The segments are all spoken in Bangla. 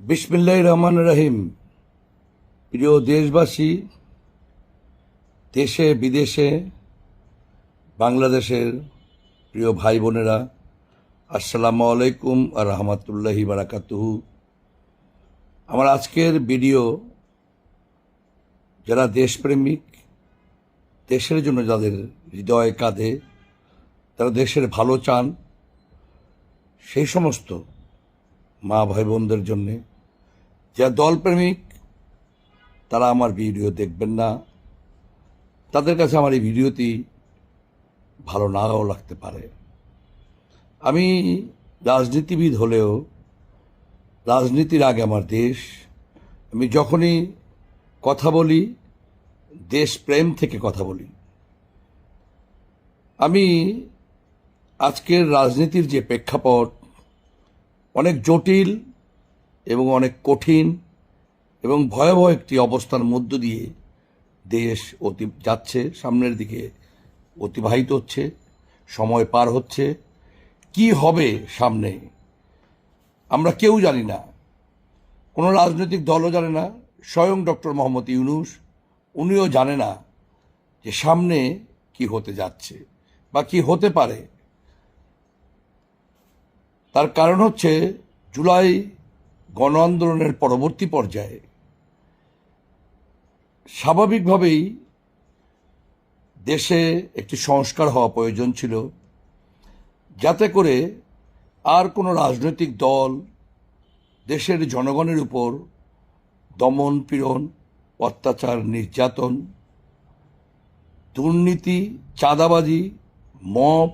বিসমিল্লাহ রহমান রহিম। প্রিয় দেশবাসী, দেশে, বিদেশে, বাংলাদেশের প্রিয় ভাই বোনেরা আসসালামু আলাইকুম আর রহমতুল্লাহি বারাকাতুহু। আমার আজকের ভিডিও যারা দেশপ্রেমিক, দেশের জন্য যাদের হৃদয় কাঁধে তারা দেশের ভালো চান, সেই সমস্ত মা ভাই বোনদের জন্যে যারা দলপ্রেমিক, তারা আমার ভিডিও দেখবেন না। তাদের কাছে আমার এই ভিডিওটি ভালো নাও লাগতে পারে। আমি রাজনীতিবিদ হলেও, রাজনীতির আগে আমার দেশ। আমি যখনই কথা বলি দেশ প্রেম থেকে কথা বলি। আমি আজকের রাজনীতির যে প্রেক্ষাপট, অনেক জটিল এবং অনেক কঠিন এবং ভয়াবহ একটি অবস্থার মধ্য দিয়ে দেশ অতি, যাচ্ছে, সামনের দিকে অতিবাহিত হচ্ছে, সময় পার হচ্ছে। কি হবে সামনে, আমরা কেউ জানি না। কোনো রাজনৈতিক দলও জানে না। স্বয়ং ডক্টর মোহাম্মদ ইউনুস, উনিও জানে না যে সামনে কি হতে যাচ্ছে বা কি হতে পারে। তার কারণ হচ্ছে জুলাই গণ আন্দোলনের পরবর্তী পর্যায়ে স্বাভাবিকভাবেই দেশে একটি সংস্কার হওয়া প্রয়োজন ছিল, যাতে করে আর কোনো রাজনৈতিক দল দেশের জনগণের উপর দমন পীড়ন, অত্যাচার, নির্যাতন, দুর্নীতি, চাঁদাবাজি মপ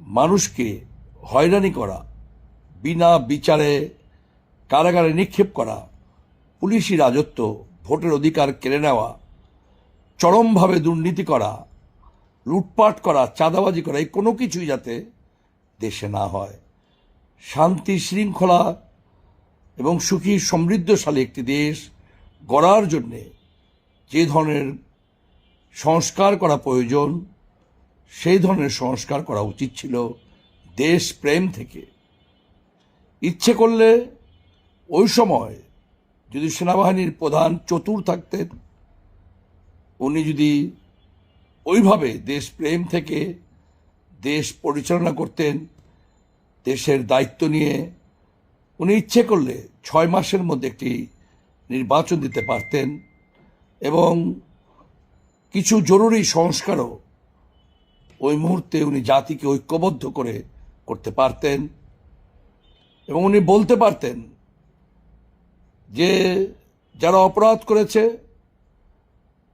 মানুষকে হয়রানি করা বিনা বিচারে কারাগারে নিক্ষেপ করা, পুলিশি রাজত্ব, ভোটের অধিকার কেড়ে নেওয়া, চরমভাবে দুর্নীতি করা, লুটপাট করা, চাঁদাবাজি করা, এই কোনো কিছুই যাতে দেশে না হয়। শান্তি শৃঙ্খলা এবং সুখী সমৃদ্ধশালী একটি দেশ গড়ার জন্যে যে ধরনের সংস্কার করা প্রয়োজন, সেই ধরনের সংস্কার করা উচিত ছিল দেশ প্রেম থেকে। ইচ্ছে করলে ওই সময় যদি সেনাবাহিনীর প্রধান চতুর থাকতেন, উনি যদি ওইভাবে দেশপ্রেম থেকে দেশ পরিচালনা করতেন, দেশের দায়িত্ব নিয়ে, উনি ইচ্ছে করলে ছয় মাসের মধ্যে একটি নির্বাচন দিতে পারতেন এবং কিছু জরুরি সংস্কারও ওই মুহূর্তে উনি জাতিকে ঐক্যবদ্ধ করে করতে পারতেন। এবং উনি বলতে পারতেন যে যারা অপরাধ করেছে,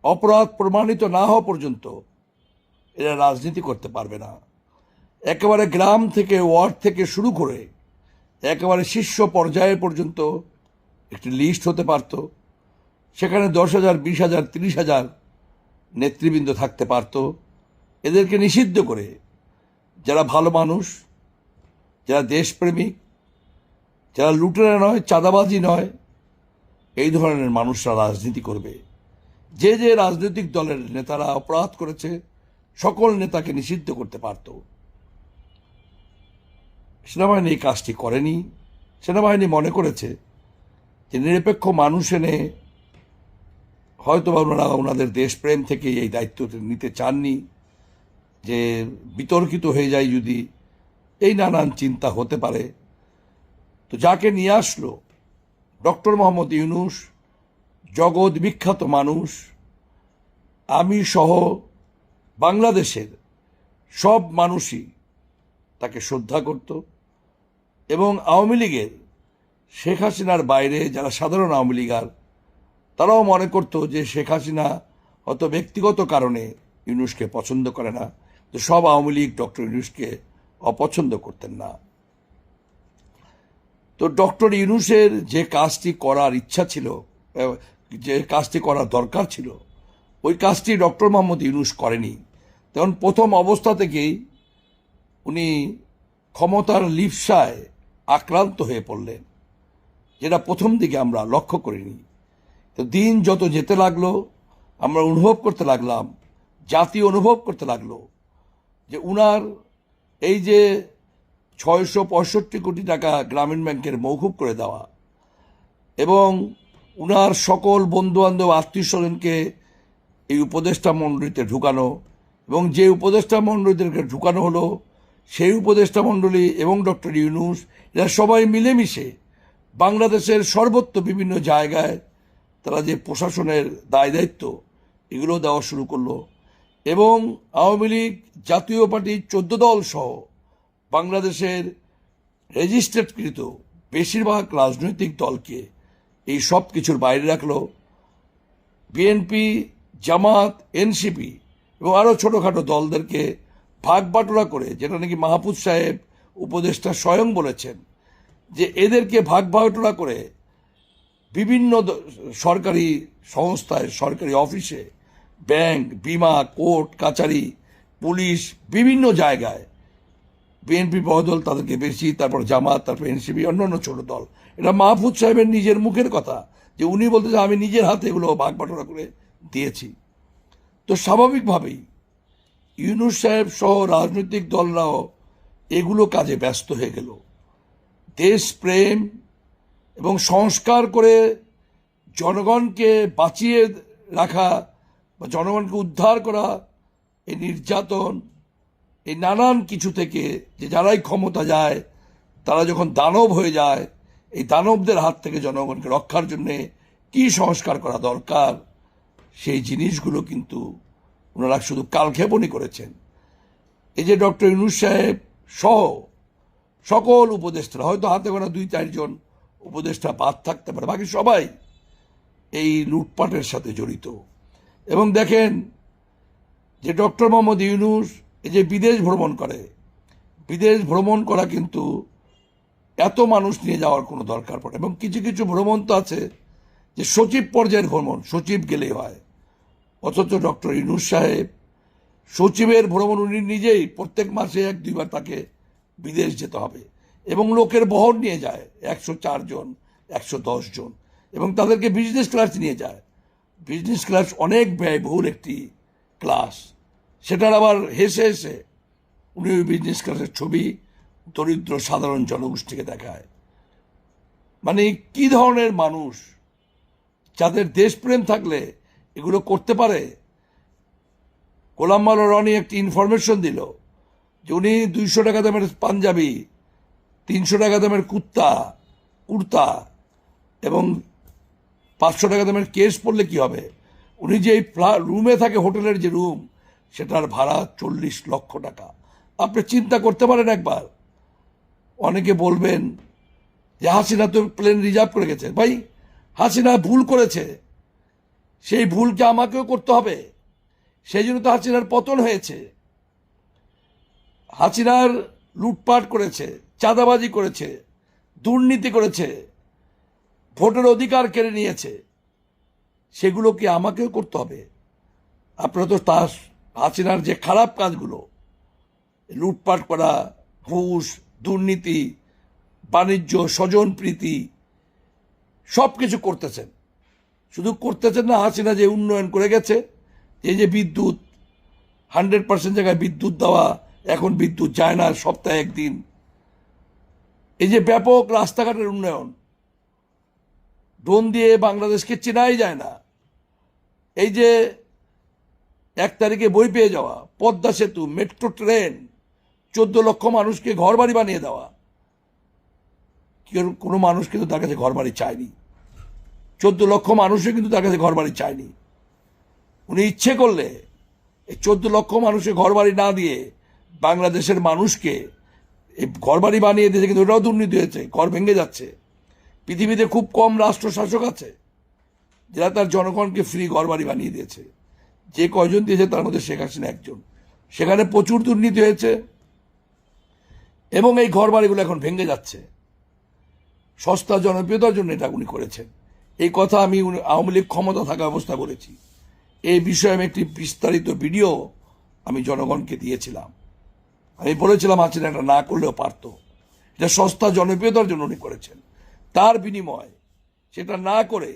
অপরাধ প্রমাণিত না হওয়া পর্যন্ত এরা রাজনীতি করতে পারবে না। একেবারে গ্রাম থেকে, ওয়ার্ড থেকে শুরু করে একেবারে শীর্ষ পর্যায়ে পর্যন্ত একটি লিস্ট হতে পারত। সেখানে দশ হাজার, বিশ হাজার, তিরিশ হাজার নেতৃবৃন্দ থাকতে পারত। এদেরকে নিষিদ্ধ করে যারা ভালো মানুষ, যারা দেশপ্রেমিক যারা লুটেরা নয়, চাঁদাবাজি নয়, এই ধরনের মানুষরা রাজনীতি করবে। যে যে রাজনৈতিক দলের নেতারা অপরাধ করেছে, সকল নেতাকে নিষিদ্ধ করতে পারত। সেনাবাহিনী এই কাজটি করেনি। সেনাবাহিনী মনে করেছে যে নিরপেক্ষ মানুষ এনে হয়তো ওনারা ওনাদের দেশপ্রেম থেকে এই দায়িত্ব নিতে চাননি, যে বিতর্কিত হয়ে যায় যদি এই নানান চিন্তা হতে পারে। তো যাকে নিয়ে আসলো, ডক্টর মোহাম্মদ ইউনুস, জগৎ বিখ্যাত মানুষ, আমি সহ বাংলাদেশের সব মানুষই তাকে শ্রদ্ধা করত এবং আওয়ামী লীগের শেখ হাসিনার বাইরে যারা সাধারণ আওয়ামী লীগার তারাও মনে করত যে শেখ হাসিনা হয়তো ব্যক্তিগত কারণে ইউনুসকে পছন্দ করে না, তো সব আওয়ামী লীগ ডক্টর ইউনুসকে অপছন্দ করতেন না। তো ডক্টর ইউনুসের যে কাজটি করার ইচ্ছা ছিল যে কাজটি করার দরকার ছিল, ওই কাজটি ডক্টর মোহাম্মদ ইউনুস করেনি। তেমন প্রথম অবস্থা থেকেই উনি ক্ষমতার লিপসায় আক্রান্ত হয়ে পড়লেন, যেটা প্রথম দিকে আমরা লক্ষ্য করিনি। তো দিন যত যেতে লাগল, আমরা অনুভব করতে লাগলাম, জাতি অনুভব করতে লাগল যে উনার এই যে ছয়শো পঁয়ষট্টি কোটি টাকা গ্রামীণ ব্যাংকের মৌকুব করে দেওয়া এবং উনার সকল বন্ধু বান্ধব আত্মীয় স্বজনকে এই উপদেষ্টা মণ্ডলীতে ঢুকানো এবং যে উপদেষ্টা মণ্ডলীদেরকে ঢুকানো হলো, সেই উপদেষ্টা মণ্ডলী এবং ডক্টর ইউনুস, এরা সবাই মিলেমিশে বাংলাদেশের সর্বত্র বিভিন্ন জায়গায় তারা যে প্রশাসনের দায় দায়িত্ব এগুলো দেওয়া শুরু করল এবং আওয়ামী লীগ জাতীয় পার্টির চোদ্দ দল সহ বাংলাদেশের রেজিস্ট্রেডকৃত বেশিরভাগ রাজনৈতিক দলকে এই সব কিছুর বাইরে রাখল বিএনপি জামাত এনসিপি এবং আরও ছোটোখাটো দলদেরকে ভাগ বাটোরা করে, যেটা নাকি মাহফুজ সাহেব উপদেষ্টা স্বয়ং বলেছেন, যে এদেরকে ভাগ বাটোরা করে বিভিন্ন সরকারি সংস্থায়, সরকারি অফিসে, ব্যাংক, বিমা, কোর্ট, কাচারি, পুলিশ বিভিন্ন জায়গায় বিএনপি বহদল তাদেরকে বেশি, তারপর জামাত, তারপর এনসিপি অন্য অন্য ছোটো দল। এটা মাহফুজ সাহেবের নিজের মুখের কথা, যে উনি বলতে যে আমি নিজের হাতে এগুলো ভাগ বাটোরা করে দিয়েছি। তো স্বাভাবিকভাবেই ইউনুস সাহেব সহ রাজনৈতিক দলরাও এগুলো কাজে ব্যস্ত হয়ে গেল। দেশপ্রেম এবং সংস্কার করে জনগণকে বাঁচিয়ে রাখা বা জনগণকে উদ্ধার করা, এই নির্যাতন এই নানান কিছু থেকে যে যারাই ক্ষমতা যায়, তারা যখন দানব হয়ে যায়, এই দানবদের হাত থেকে জনগণকে রক্ষার জন্যে কি সংস্কার করা দরকার, সেই জিনিসগুলো কিন্তু ওনারা শুধু কালক্ষেপণই করেছেন। এই যে ডক্টর ইউনুস সাহেব সহ সকল উপদেষ্টারা, হয়তো হাতে গোনা দুই চারজন উপদেষ্টা বাদ থাকতে পারে, বাকি সবাই এই লুটপাটের সাথে জড়িত। এবং দেখেন যে ডক্টর মোহাম্মদ ইউনুস এই যে বিদেশ ভ্রমণ করে, বিদেশ ভ্রমণ করা কিন্তু এত মানুষ নিয়ে যাওয়ার কোনো দরকার পড়ে এবং কিছু কিছু ভ্রমণ তো আছে যে সচিব পর্যায়ের ভ্রমণ, সচিব গেলেই হয়। অথচ ডক্টর ইনুস সাহেব, সচিবের ভ্রমণ উনি নিজেই প্রত্যেক মাসে এক দুইবার তাকে বিদেশ যেতে হবে এবং লোকের বহর নিয়ে যায়, একশো জন একশো জন, এবং তাদেরকে বিজনেস ক্লাস নিয়ে যায়। বিজনেস ক্লাস অনেক ব্যয়বহুল একটি ক্লাস সেটার আবার হেসে হেসে উনি ওই বিজনেস ক্লাসের ছবি দরিদ্র সাধারণ জনগোষ্ঠীকে দেখায়। মানে কি ধরনের মানুষ যাদের দেশপ্রেম থাকলে এগুলো করতে পারে? গোলাম রনি একটি ইনফরমেশন দিল যে উনি দুইশো টাকা দামের পাঞ্জাবি, তিনশো টাকা দামের কুত্তা কুর্তা এবং পাঁচশো টাকা দামের কেস পড়লে কি হবে? উনি যে রুমে থাকে হোটেলের যে রুম সেটার ভাড়া চল্লিশ লক্ষ টাকা। আপনি চিন্তা করতে পারেন একবার। অনেকে বলবেন যে হাসিনা তো প্লেন রিজার্ভ করে গেছে। ভাই, হাসিনা ভুল করেছে। সেই ভুলকে আমাকেও করতে হবে। সেই জন্য তো হাসিনার পতন হয়েছে। হাসিনার লুটপাট করেছে, চাঁদাবাজি করেছে, দুর্নীতি করেছে, ভোটের অধিকার কেড়ে নিয়েছে। সেগুলো কি আমাকেও করতে হবে? আপনারা তো তার হাসিনার যে খারাপ কাজগুলো, লুটপাট করা, ঘুষ, দুর্নীতি, বাণিজ্য স্বজনপ্রীতি সব কিছু করতেছেন। শুধু করতেছেন না, হাসিনা যে উন্নয়ন করে গেছে এই যে বিদ্যুৎ, হান্ড্রেড পার্সেন্ট জায়গায় বিদ্যুৎ দেওয়া, এখন বিদ্যুৎ যায় না সপ্তাহে একদিন। এই যে ব্যাপক রাস্তাঘাটের উন্নয়ন, ড্রোন দিয়ে বাংলাদেশকে চেনাই যায় না। এই যে এক তারিখে বই পেয়ে যাওয়া, পদ্মা সেতু, মেট্রো ট্রেন, চোদ্দ লক্ষ মানুষকে ঘর বাড়ি বানিয়ে দেওয়া। কোনো মানুষ কিন্তু তার কাছে ঘর বাড়ি চায়নি। চোদ্দ লক্ষ মানুষও কিন্তু তার কাছে ঘর বাড়ি চায়নি। উনি ইচ্ছে করলে এই চোদ্দ লক্ষ মানুষের ঘর বাড়ি না দিয়ে বাংলাদেশের মানুষকে এই ঘর বাড়ি বানিয়ে দিয়েছে, কিন্তু ওটাও দুর্নীতি হয়েছে, ঘর ভেঙে যাচ্ছে। পৃথিবীতে খুব কম রাষ্ট্র শাসক আছে, যারা তার জনগণকে ফ্রি ঘর বাড়ি বানিয়ে দিয়েছে। যে কয়জন দিয়েছে তার মধ্যে শেখ হাসিনা একজন। সেখানে প্রচুর দুর্নীতি হয়েছে এবং এই ঘর বাড়িগুলো এখন ভেঙে যাচ্ছে। সস্তা জনপ্রিয়তার জন্য এটা উনি করেছেন। এই কথা আমি আওয়ামী লীগ ক্ষমতা থাকা অবস্থা করেছি। এই বিষয়ে আমি একটি বিস্তারিত ভিডিও আমি জনগণকে দিয়েছিলাম। আমি বলেছিলাম, হাসিনা এটা না করলেও পারতো। এটা সস্তা জনপ্রিয়তার জন্য উনি করেছেন। তার বিনিময় সেটা না করে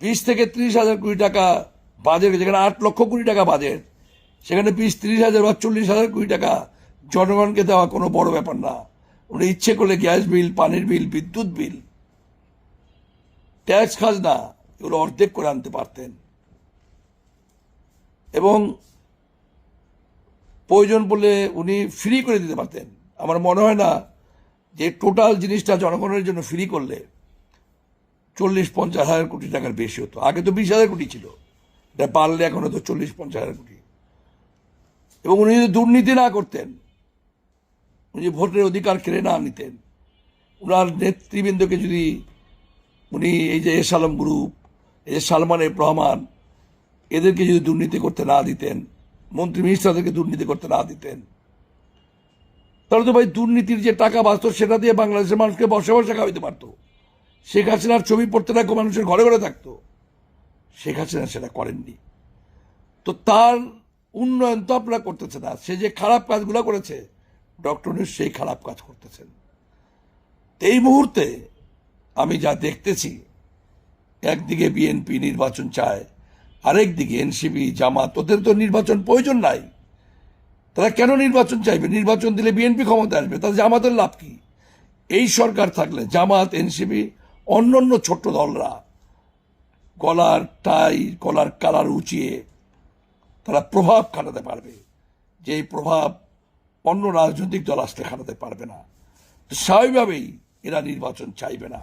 বিশ থেকে ত্রিশ হাজার কোটি টাকা বাজেট, যেখানে আট লক্ষ কোটি টাকা বাজেট, সেখানে পিস তিরিশ হাজার বা চল্লিশ হাজার কোটি টাকা জনগণকে দেওয়া কোনো বড় ব্যাপার না। উনি ইচ্ছে করলে গ্যাস বিল, পানির বিল, বিদ্যুৎ বিল, ট্যাক্স খাজনা, এগুলো অর্ধেক করে আনতে পারতেন। এবং প্রয়োজন বলে উনি ফ্রি করে দিতে পারতেন। আমার মনে হয় না যে টোটাল জিনিসটা জনগণের জন্য ফ্রি করলে চল্লিশ, পঞ্চাশ হাজার কোটি টাকার বেশি হতো। আগে তো বিশ হাজার কোটি ছিল। এটা পারলে এখন হতো চল্লিশ, পঞ্চাশ হাজার কোটি। এবং উনি যদি দুর্নীতি না করতেন, উনি ভোটের অধিকার কেড়ে না নিতেন ওনার নেতৃবৃন্দকে যদি উনি এই যে এস আলম গ্রুপ, এই যে সালমান এফ রহমান এদেরকে যদি দুর্নীতি করতে না দিতেন, মন্ত্রী মিনিস্টারদেরকে দুর্নীতি করতে না দিতেন, তাহলে তো ভাই দুর্নীতির যে টাকা বাঁচত, সেটা দিয়ে বাংলাদেশের মানুষকে বসে বসে খাওয়াইতে পারতো। শেখ হাসিনার ছবি পড়তে থাকো মানুষের ঘরে ঘরে থাকতো। শেখ হাসিনা সেটা করেননি। তো তার উন্নয়ন তো আপনারা করতেছে না। সে যে খারাপ কাজগুলো করেছে, ডক্টর সেই খারাপ কাজ করতেছেন। এই মুহূর্তে আমি যা দেখতেছি, একদিকে বিএনপি নির্বাচন চায়, আরেকদিকে এনসিপি, জামাত, ওদের তো নির্বাচন প্রয়োজন নাই। তারা কেন নির্বাচন চাইবে? নির্বাচন দিলে বিএনপি ক্ষমতা আসবে তাদের জামাতের লাভ কি? এই সরকার থাকলে জামাত, এনসিপি অন্য অন্য ছোট্ট দলরা গলার টাই, গলার কালার উঁচিয়ে তারা প্রভাব খাটাতে পারবে। যে প্রভাব অন্য রাজনৈতিক দল আসলে খাটাতে পারবে না। তো স্বাভাবিকভাবেই এরা নির্বাচন চাইবে না।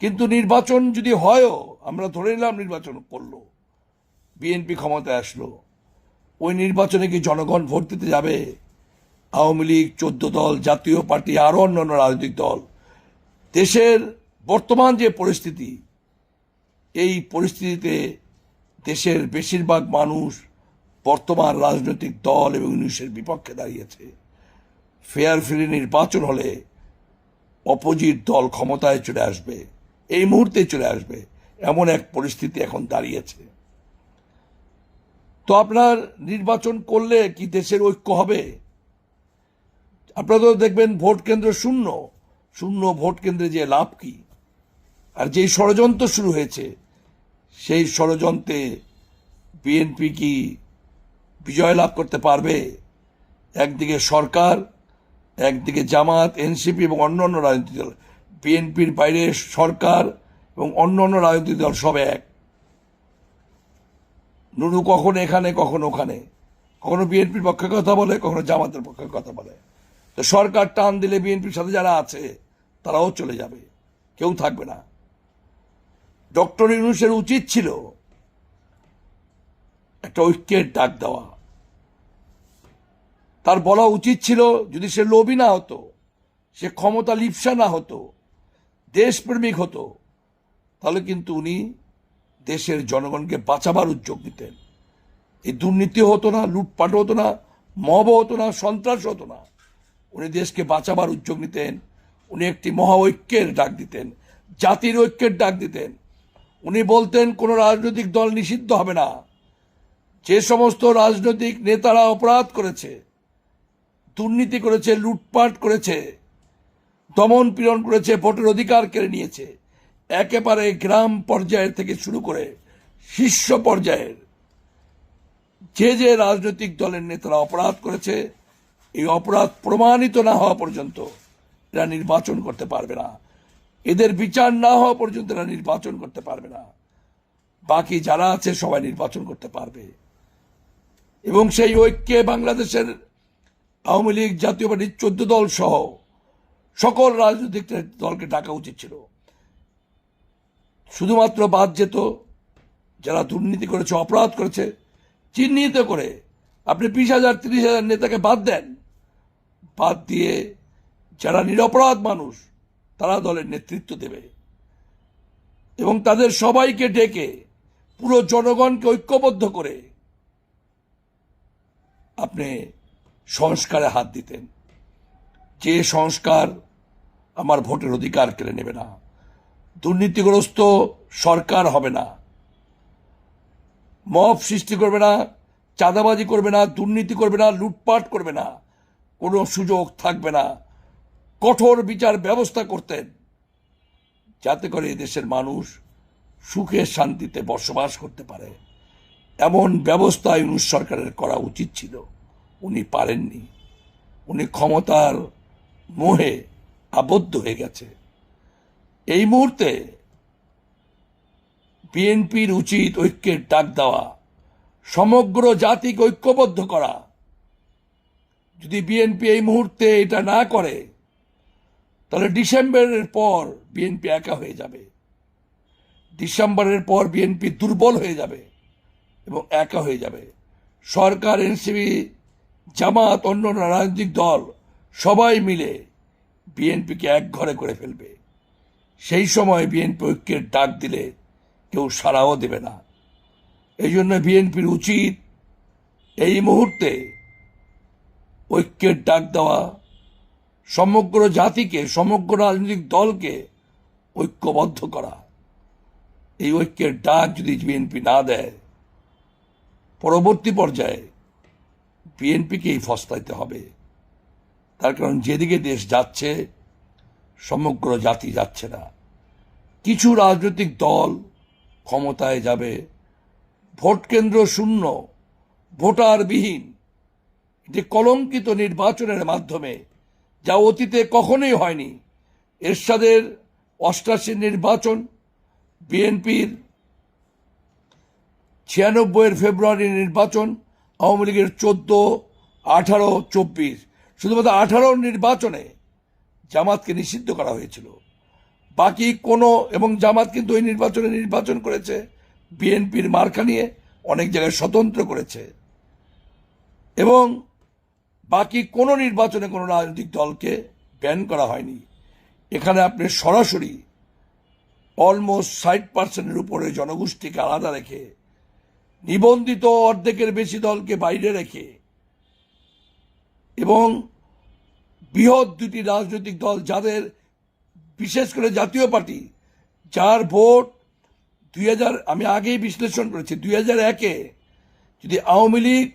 কিন্তু নির্বাচন যদি হয়ও, আমরা ধরে নিলাম নির্বাচন করল, বিএনপি ক্ষমতায় আসলো, ওই নির্বাচনে কি জনগণ ভোট দিতে যাবে? আওয়ামী লীগ, চোদ্দ দল, জাতীয় পার্টি, আরও অন্যান্য রাজনৈতিক দল, দেশের বর্তমান যে পরিস্থিতি এই পরিস্থিতিতে দেশের বেশিরভাগ মানুষ বর্তমান রাজনৈতিক দল এবং ইউনিসের বিপক্ষে দাঁড়িয়েছে। ফেয়ার ফ্রি নির্বাচন হলে অপোজিট দল ক্ষমতায় চলে আসবে। এই মুহূর্তে চলে আসবে। এমন এক পরিস্থিতি এখন দাঁড়িয়েছে। তো আপনার নির্বাচন করলে কি দেশের ঐক্য হবে? আপনারা তো দেখবেন ভোট কেন্দ্র শূন্য। শূন্য ভোট কেন্দ্রে যে লাভ কি? আর যেই ষড়যন্ত্র শুরু হয়েছে সেই ষড়যন্ত্রে বিএনপি কি বিজয় লাভ করতে পারবে? একদিকে সরকার, একদিকে জামাত, এনসিপি এবং অন্য অন্য রাজনৈতিক দল। বিএনপির বাইরে সরকার এবং অন্য অন্য রাজনৈতিক দল সব এক। নুনু কখনো এখানে, কখনো ওখানে। কখনো বিএনপির পক্ষে কথা বলে, কখনো জামাতের পক্ষে কথা বলে। তো সরকার টান দিলে বিএনপির সাথে যারা আছে, তারাও চলে যাবে। কেউ থাকবে না। ডক্টর ইউনুসের উচিত ছিল একটা ঐক্যের ডাক দেওয়া। তার বলা উচিত ছিল, যদি সে লোভী না হতো, সে ক্ষমতা লিপসা না হতো, দেশপ্রেমিক হতো, তাহলে কিন্তু উনি দেশের জনগণকে বাঁচাবার উদ্যোগ নিতেন। এই দুর্নীতি হতো না, লুটপাট হতো না মব হতো না সন্ত্রাস হতো না। উনি দেশকে বাঁচাবার উদ্যোগ নিতেন, উনি একটি মহা ঐক্যের ডাক দিতেন, জাতির ঐক্যের ডাক দিতেন। উনি বলতেন, কোনো রাজনৈতিক দল নিষিদ্ধ হবে না। যে সমস্ত রাজনৈতিক নেতারা অপরাধ করেছে, দুর্নীতি করেছে, লুটপাট করেছে, দমন পীড়ন করেছে, ভোটের অধিকার কেড়ে নিয়েছে, একেবারে গ্রাম পর্যায়ের থেকে শুরু করে শীর্ষ পর্যায়ের যে যে রাজনৈতিক দলের নেতারা অপরাধ করেছে, এই অপরাধ প্রমাণিত না হওয়া পর্যন্ত এরা নির্বাচন করতে পারবে না। এদের বিচার না হওয়া পর্যন্ত এরা নির্বাচন করতে পারবে না। বাকি যারা আছে সবাই নির্বাচন করতে পারবে। এবং সেই ঐক্যে বাংলাদেশের আওয়ামী লীগ, জাতীয় পার্টির চোদ্দ দল সহ সকল রাজনৈতিক দলকে ডাকা উচিত ছিল। শুধুমাত্র বাদ যেত যারা দুর্নীতি করেছে, অপরাধ করেছে, চিহ্নিত করে আপনি বিশ হাজার, তিরিশ হাজার নেতাকে বাদ দেন। বাদ দিয়ে যারা নিরপরাধ মানুষ তারা দলের নেতৃত্ব দেবে। এবং তাদের সবাইকে ডেকে পুরো জনগণকে ঐক্যবদ্ধ করে আপনি সংস্কারে হাত দিতেন। যে সংস্কার আমার ভোটের অধিকার কেড়ে নেবে না। দুর্নীতিগ্রস্ত সরকার হবে না। মব সৃষ্টি করবে না, চাঁদাবাজি করবে না, দুর্নীতি করবে না, লুটপাট করবে না। কোনো সুযোগ থাকবে না। কঠোর বিচার ব্যবস্থা করতেন। যাতে করে দেশের মানুষ সুখে শান্তিতে বসবাস করতে পারে। এমন ব্যবস্থা ইউনুস সরকারের করা উচিত ছিল। উনি পারেননি। উনি ক্ষমতার মোহে আবদ্ধ হয়ে গেছে। এই মুহূর্তে বিএনপির উচিত ঐক্যের ডাক দেওয়া, সমগ্র জাতিকে ঐক্যবদ্ধ করা। যদি বিএনপি এই মুহূর্তে এটা না করে তাহলে ডিসেম্বরের পর বিএনপি একা হয়ে যাবে। ডিসেম্বরের পর বিএনপি দুর্বল হয়ে যাবে এবং একা হয়ে যাবে। সরকার এনসিবি জামাত অন্য রাজনৈতিক দল সবাই মিলে বিএনপিকে এক ঘরে করে ফেলবে। সেই সময় বিএনপি ঐক্যের ডাক দিলে কেউ সাড়াও দেবে না। এই জন্য বিএনপির উচিত এই মুহূর্তে ঐক্যের ডাক দেওয়া সমগ্র জাতিকে, সমগ্র রাজনৈতিক দলকে ঐক্যবদ্ধ করা। এই ঐক্যের ডাক যদি বিএনপি না দেয়, পরবর্তী পর্যায়ে বিএনপিকেই ফস্তাইতে হবে। তার কারণ যেদিকে দেশ যাচ্ছে, সমগ্র জাতি যাচ্ছে না। কিছু রাজনৈতিক দল ক্ষমতায় যাবে, ভোট কেন্দ্র শূন্য, ভোটারবিহীন, যে কলঙ্কিত নির্বাচনের মাধ্যমে যা অতীতে কখনোই হয়নি। এরশাদের অষ্টাশি নির্বাচন, বিএনপির ছিয়ানব্বইয়ের ফেব্রুয়ারি নির্বাচন, আওয়ামী লীগের চোদ্দ, আঠারো, চব্বিশ। শুধুমাত্র আঠারো নির্বাচনে জামাতকে নিষিদ্ধ করা হয়েছিল। বাকি কোনো এবং জামাত কিন্তু ওই নির্বাচনে নির্বাচন করেছে। বিএনপির মার্কা নিয়ে অনেক জায়গায় স্বতন্ত্র করেছে। এবং বাকি কোনো নির্বাচনে কোনো রাজনৈতিক দলকে ব্যান করা হয়নি। এখানে আপনি সরাসরি অলমোস্ট ষাট পার্সেন্টের উপরে জনগোষ্ঠীকে আলাদা রেখে, নিবন্ধিত অর্ধেকের বেশি দলকে বাইরে রেখে এবং বৃহৎ দুটি রাজনৈতিক দল যাদের, বিশেষ করে জাতীয় পার্টি, যার ভোট দুই হাজার, আমি আগেই বিশ্লেষণ করেছি, দুই হাজার একে যদি আওয়ামী লীগ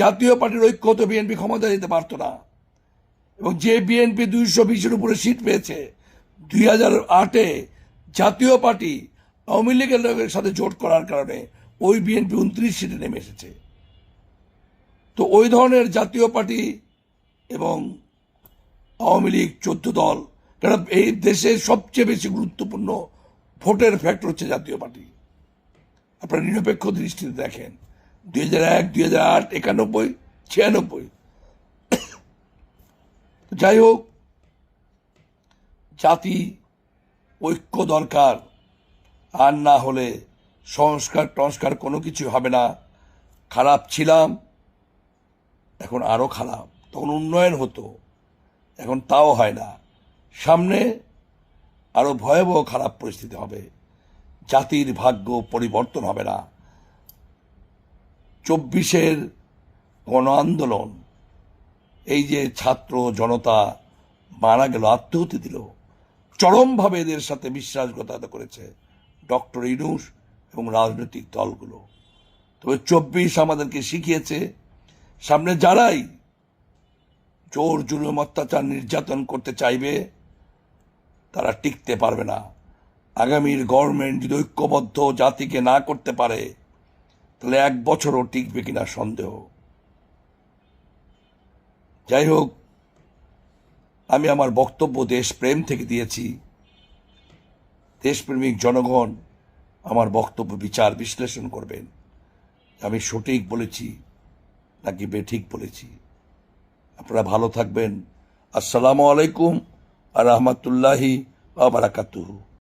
জাতীয় পার্টির ঐক্য তো বিএনপি ক্ষমতা যেতে পারতো না। এবং যে বিএনপি দুইশো বিশের উপরে সিট পেয়েছে, দুই হাজার আটে জাতীয় পার্টি আওয়ামী লীগের লোকের সাথে জোট করার কারণে ওই বিএনপি উনত্রিশ সিটে নেমে এসেছে। তো ওই ধরনের জাতীয় পার্টি এবং আওয়ামী লীগ চোদ্দ দল, কারণ এই দেশের সবচেয়ে বেশি গুরুত্বপূর্ণ ভোটের ফ্যাক্টর হচ্ছে জাতীয় পার্টি। আপনারা নিরপেক্ষ দৃষ্টিতে দেখেন। দুই হাজার এক, দুই হাজার আট, একানব্বই, ছিয়ানব্বই। যাই হোক, জাতি, ঐক্য দরকার। আর না হলে সংস্কার, টংস্কার কোনো কিছু হবে না। খারাপ ছিলাম, এখন আরও খারাপ। তখন উন্নয়ন হতো, এখন তাও হয় না। সামনে আরও ভয়াবহ খারাপ পরিস্থিতি হবে। জাতির ভাগ্য পরিবর্তন হবে না। চব্বিশের গণ আন্দোলন এই যে ছাত্র জনতা মারা গেল আত্মহতি দিল, চরমভাবে এদের সাথে বিশ্বাসঘাতকতা করেছে ডক্টর ইনুস এবং রাজনৈতিক দলগুলো। তবে চব্বিশ আমাদেরকে শিখিয়েছে, সামনে যারাই জোর জুলুম অত্যাচার নির্যাতন করতে চাইবে, তারা টিকতে পারবে না। আগামীর গভর্নমেন্ট যদি ঐক্যবদ্ধ জাতিকে না করতে পারে তাহলে এক বছরও টিকবে কিনা সন্দেহ। যাই হোক আমি আমার বক্তব্য দেশপ্রেম থেকে দিয়েছি। দেশপ্রেমিক জনগণ আমার বক্তব্য বিচার বিশ্লেষণ করবেন। আমি সঠিক বলেছি নাকি বেঠিক বলেছি? আপনারা ভালো থাকবেন। আসসালামু আলাইকুম আর রহমতুল্লাহি বারাকাতুহু।